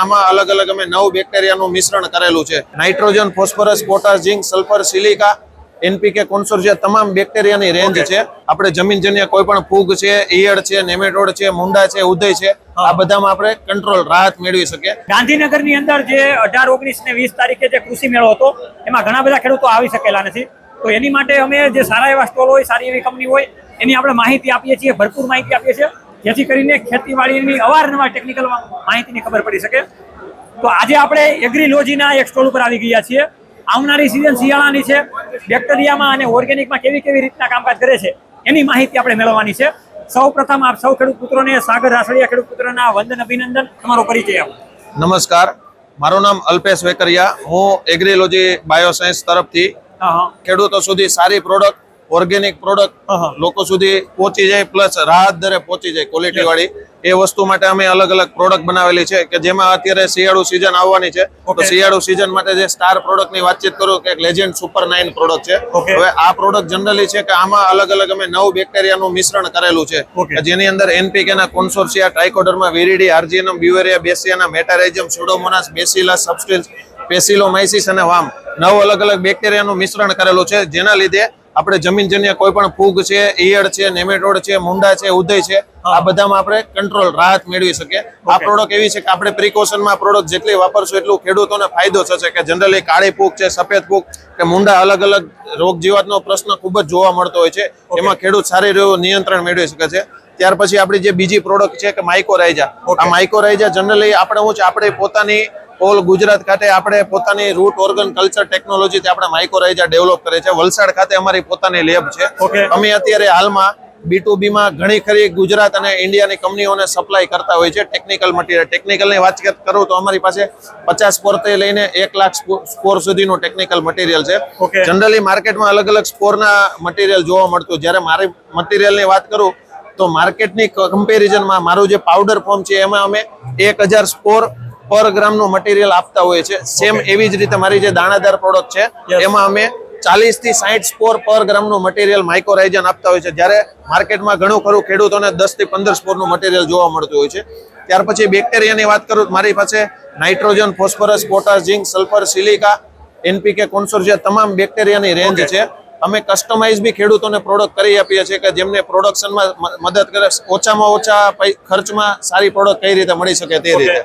આમાં અલગ અલગ અમે નવ બેક્ટેરિયાનું મિશ્રણ કરેલું છે. Nitrogen phosphorus potash zinc sulphur silica NPK consortia તમામ બેક્ટેરિયાની રેન્જ છે. આપણે જમીનજન્ય કોઈ પણ ફૂગ છે ઈયળ છે નેમેટોડ છે મુંડા છે ઉદય છે આ બધામાં આપણે કંટ્રોલ રાહત મેળવી શકીએ. ગાંધીનગરની અંદર જે અઢાર ઓગણીસ ને વીસ તારીખે જે કૃષિ મેળો હતો એમાં ઘણા બધા ખેડૂતો આવી શકેલા નથી. તો એની માટે અમે જે સારા એવા સ્ટોલ હોય સારી એવી કંપની હોય એની આપણે માહિતી આપીએ છીએ ભરપૂર માહિતી આપીએ છીએ. જેથી કરીને ખેતીવાડીની અવારનવાર ટેકનિકલ માહિતીની ખબર પડી શકે. તો આજે આપણે એગ્રીલોજીના એક સ્ટોલ ઉપર આવી ગયા છીએ. આવનારી સિઝન શિયાળાની છે. બેક્ટેરિયામાં અને ઓર્ગેનિકમાં કેવી કેવી રીતના કામકાજ કરે છે એની માહિતી આપણે મેળવવાની છે. સૌ પ્રથમ આપ સૌ ખેડૂત પુત્રોને સાગર રાસડિયા ખેડૂત પુત્રના વંદન અભિનંદન તમારો પરિચય આપો. નમસ્કાર. મારું નામ અલ્પેશ વેકરિયા. હું એગ્રીલોજી બાયોસાયન્સ તરફથી ખેડૂતો સુધી સારી પ્રોડક્ટ ઓર્ગેનિક પ્રોડક્ટ લોકો સુધી પહોંચી જાય પ્લસ રાહત દરે પહોંચી જાય ક્વોલિટી વાળી. એ વસ્તુ માટે અમે અલગ અલગ પ્રોડક્ટ બનાવેલી છે કે જેમાં અત્યારે શિયાળુ સિઝન આવવાની છે. તો શિયાળુ સિઝન માટે જે સ્ટાર પ્રોડક્ટની વાતચીત કરું કે લેજેન્ડ સુપર નાઇન પ્રોડક્ટ છે. હવે આ પ્રોડક્ટ જનરલી છે કે આમાં અલગ અલગ અમે નવ બેક્ટેરિયાનું મિશ્રણ કરેલું છે. જેની અંદર એનપીકે ના consortia trichoderma વિરીડી આર્જિયનમ બ્યુવેરિયા bassiana Metarhizium Pseudomonas બેસિલા સબસ્ટિલ્સ પેસિલોમાઇસિસ અને વામ. નવ અલગ અલગ બેક્ટેરિયાનું મિશ્રણ કરેલું છે. જેના લીધે આપણે જમીનજન્ય કોઈ પણ ફૂગ છે ઈયળ છે નેમેટોડ છે મુંડા છે ઉદય છે આ બધામાં આપણે કંટ્રોલ રાહત મેળવી શકીએ. આ પ્રોડક્ટ એવી છે કે આપણે પ્રિકોશનમાં પ્રોડક્ટ જેટલી વાપરશું એટલું ખેડૂતોને ફાયદો થશે કે જનરલી કાળી ફૂગ છે સફેદ ફૂગ કે મુંડા અલગ અલગ રોગ જીવાતનો પ્રશ્ન ખૂબ જ જોવા મળતો હોય છે. એમાં ખેડૂત સારી રહ્યું નિયંત્રણ મેળવી શકે છે. ત્યાર પછી આપણી જે બીજી પ્રોડક્ટ છે કે માઇકોરાઇજા આ માઇકોરાઇજા જનરલી આપણે હું છે આપણે પોતાની ઓલ ગુજરાત ખાતે આપણે પોતાની રૂટ ઓર્ગન કલ્ચર ટેકનોલોજીથી આપણે માઇકોરાઇજા ડેવલપ કરે છે. વલસાડ ખાતે અમારી પોતાની લેબ છે. અમે અત્યારે હાલમાં બી ટુ બી માં ઘણી ખરી ગુજરાત અને ઇન્ડિયાની કંપનીઓને સપ્લાય કરતા હોય છે ટેકનિકલ મટીરિયલ ટેકનિકલની વાત કરું તો અમારી પાસે પચાસ સ્પોરથી લઈને એક લાખ સ્કોર સુધીનું ટેકનિકલ મટીરિયલ છે. જનરલી માર્કેટમાં અલગ અલગ સ્કોરના મટીરિયલ જોવા મળતું. જ્યારે મારી મટીરિયલની વાત કરું તો માર્કેટની કમ્પેરિઝનમાં મારું જે પાવડર ફોર્મ છે એમાં અમે એક હજાર સ્કોર પર ગ્રામનું મટીરિયલ આપતા હોય છે સેમ એવી જ રીતે મારી જે દાણાદાર પ્રોડક્ટ છે એમાં અમે ચાલીસથી સાઠ સ્કોર પર ગ્રામનું મટીરિયલ માઇક્રોરાઇઝન આપતા હોય છે જ્યારે માર્કેટમાં ઘણું ખરું ખેડૂતોને દસથી પંદર સ્કોરનું મટીરિયલ જોવા મળતું હોય છે. ત્યાર પછી બેક્ટેરિયાની વાત કરું મારી પાસે nitrogen phosphorus potash zinc sulphur silica NPK consortia તમામ બેક્ટેરિયાની રેન્જ છે. અમે કસ્ટમાઇઝ બી ખેડૂતોને પ્રોડક્ટ કરી આપીએ છીએ કે જેમને પ્રોડક્શનમાં મદદ કરે ઓછામાં ઓછા ખર્ચમાં સારી પ્રોડક્ટ કઈ રીતે મળી શકે તે રીતે.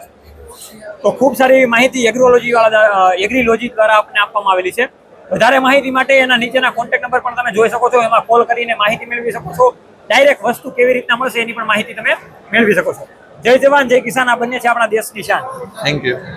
તો ખૂબ સારી માહિતી એગ્રોલોજી વાળા એગ્રીલોજી દ્વારા આપને આપવામાં આવેલી છે. વધારે માહિતી માટે એના નીચેના કોન્ટેક્ટ નંબર પણ તમે જોઈ શકો છો. એમાં કોલ કરીને માહિતી મેળવી શકો છો. ડાયરેક્ટ વસ્તુ કેવી રીતના મળશે એની પણ માહિતી તમે મેળવી શકો છો. જય જવાન, જય કિસાન. આ બંને છે આપણા દેશની શાન. Thank you